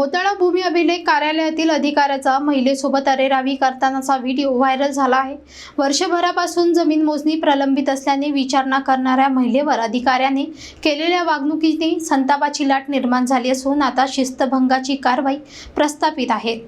मोताळा भूमी अभिलेख कार्यालयातील अधिकाऱ्याचा महिलेसोबत अरेरावी करतानाचा व्हिडिओ व्हायरल झाला आहे. वर्षभरापासून जमीन मोजणी प्रलंबित असल्याने विचारणा करणाऱ्या महिलेवर अधिकाऱ्याने केलेल्या वागणुकीने संतापाची लाट निर्माण झाली असून आता शिस्तभंगाची कारवाई प्रस्थापित आहे.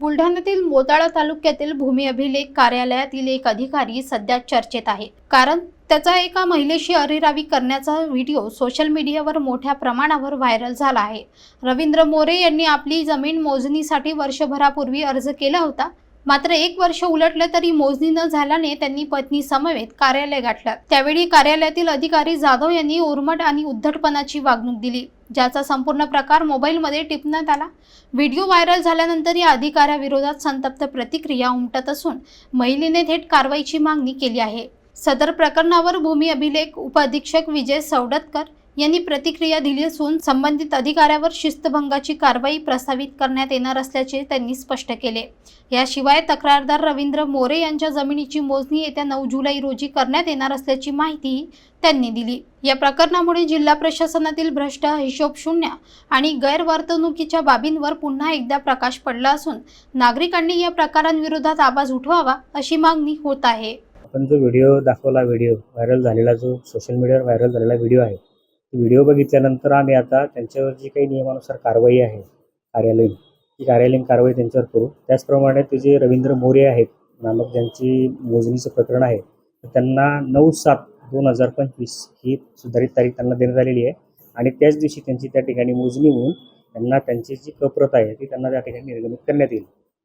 बुलढाण्यातील मोताळा तालुक्यातील भूमी अभिलेख कार्यालयातील एक अधिकारी सध्या चर्चेत आहे. कारण त्याचा एका महिलेशी अरेरावी करण्याचा व्हिडिओ सोशल मीडियावर मोठ्या प्रमाणावर व्हायरल झाला आहे. रवींद्र मोरे यांनी आपली जमीन मोजणीसाठी वर्षभरापूर्वी अर्ज केला होता. मात्र एक वर्ष उलटलं तरी मोजणी न झाल्याने त्यांनी पत्नी समवेत कार्यालय गाठलं. त्यावेळी कार्यालयातील अधिकारी जाधव यांनी उर्मट आणि उद्धटपणाची वागणूक दिली ज्याचा संपूर्ण प्रकार मोबाईलमध्ये टिपण्यात आला. व्हिडिओ व्हायरल झाल्यानंतर या अधिकाऱ्याविरोधात संतप्त प्रतिक्रिया उमटत असून महिलेने थेट कारवाईची मागणी केली आहे. सदर प्रकरणावर भूमी अभिलेख उपअधीक्षक विजय सवडतकर यांनी प्रतिक्रिया दिली असून संबंधित अधिकाऱ्यावर शिस्तभंगाची कारवाई प्रस्तावित करण्यात येणार असल्याचे त्यांनी स्पष्ट केले. याशिवाय तक्रारदार रवींद्र मोरे यांच्या जमिनीची मोजणी येत्या नऊ जुलै रोजी करण्यात येणार असल्याची माहितीही त्यांनी दिली. या प्रकरणामुळे जिल्हा प्रशासनातील भ्रष्ट हिशोब शून्य आणि गैरवर्तणुकीच्या बाबींवर पुन्हा एकदा प्रकाश पडला असून नागरिकांनी या प्रकारांविरोधात आवाज उठवावा अशी मागणी होत आहे. आपण जो व्हिडिओ दाखवला व्हिडिओ व्हायरल झालेला जो सोशल मीडियावर व्हायरल झालेला व्हिडिओ आहे तो व्हिडिओ बघितल्यानंतर आम्ही आता त्यांच्यावर जी काही नियमानुसार कारवाई आहे कार्यालयीन ती कार्यालयीन कारवाई त्यांच्यावर करू. त्याचप्रमाणे ते जे रवींद्र मोरे आहेत नामक ज्यांची मोजणीचं प्रकरण आहे त्यांना नऊ सात दोन हजार पंचवीस ही सुधारित तारीख त्यांना देण्यात आलेली आहे. आणि त्याच दिवशी त्यांची त्या ठिकाणी मोजणी होऊन त्यांना त्यांची जी कप्रत आहे ती त्यांना त्या ठिकाणी निर्गमित करण्यात येईल.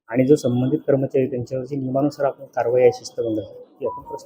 आणि जो संबंधित कर्मचारी त्यांच्यावरची नियमानुसार आपण कारवाई आहे शिस्तबंध ती आपण प्रस्तावित